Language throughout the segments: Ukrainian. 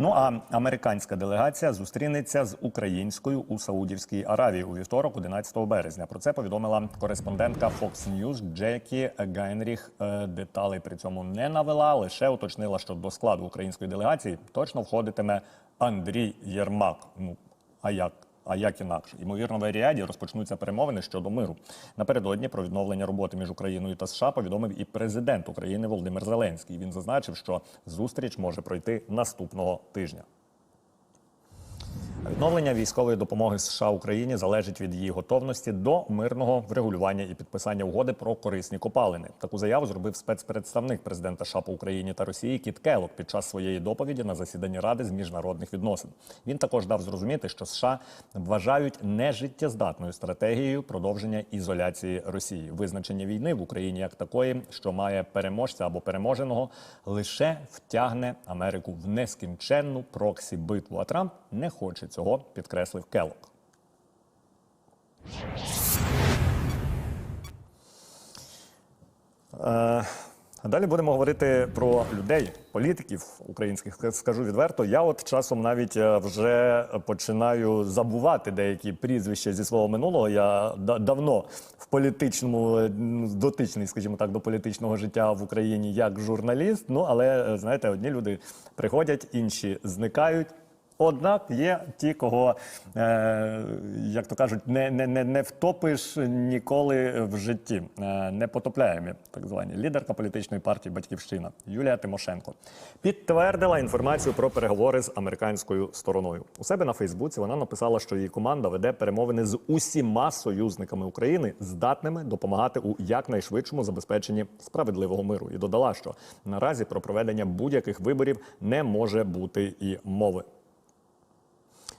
Ну а американська делегація зустрінеться з українською у Саудівській Аравії у вівторок, 11 березня. Про це повідомила кореспондентка Fox News Джекі Гайнріх. Е, Деталей при цьому не навела, лише уточнила, що до складу української делегації точно входитиме Андрій Єрмак. Ну а як? А як інакше, ймовірно, в Еріаді розпочнуться перемовини щодо миру. Напередодні про відновлення роботи між Україною та США повідомив і президент України Володимир Зеленський. Він зазначив, що зустріч може пройти наступного тижня. Відновлення військової допомоги США Україні залежить від її готовності до мирного врегулювання і підписання угоди про корисні копалини. Таку заяву зробив спецпредставник президента США по Україні та Росії Кіт Келлог під час своєї доповіді на засіданні Ради з міжнародних відносин. Він також дав зрозуміти, що США вважають нежиттєздатною стратегією продовження ізоляції Росії. Визначення війни в Україні як такої, що має переможця або переможеного, лише втягне Америку в нескінченну проксі битву. А Трамп не хоче цього, підкреслив Келлог. Е, Далі будемо говорити про людей, політиків українських. Скажу відверто, я от часом навіть е, вже починаю забувати деякі прізвища зі свого минулого. Я да- давно в політичному е, ну, дотичний, скажімо так, до політичного життя в Україні як журналіст. Ну але е, знаєте, одні люди приходять, інші зникають. Однак є ті, кого, е, як то кажуть, не, не, не, не втопиш ніколи в житті. Е, непотопляємі, так звані. Лідерка політичної партії Батьківщина Юлія Тимошенко підтвердила інформацію про переговори з американською стороною. У себе на Фейсбуці вона написала, що її команда веде перемовини з усіма союзниками України, здатними допомагати у якнайшвидшому забезпеченні справедливого миру. І додала, що наразі про проведення будь-яких виборів не може бути і мови.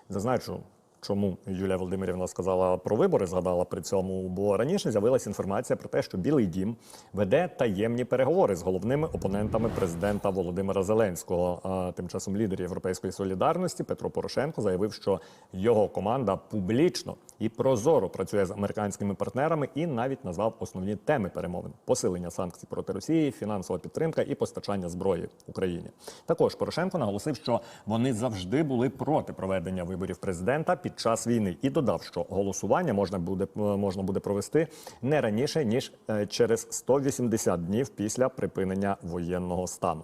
Зазначу, чому Юлія Володимирівна сказала про вибори, згадала при цьому, бо раніше з'явилася інформація про те, що Білий Дім веде таємні переговори з головними опонентами президента Володимира Зеленського. А тим часом лідер Європейської солідарності Петро Порошенко заявив, що його команда публічно і прозоро працює з американськими партнерами і навіть назвав основні теми перемовин: посилення санкцій проти Росії, фінансова підтримка і постачання зброї Україні. Також Порошенко наголосив, що вони завжди були проти проведення виборів президента під час війни, і додав, що голосування можна буде можна буде провести не раніше ніж е, через 180 днів після припинення воєнного стану.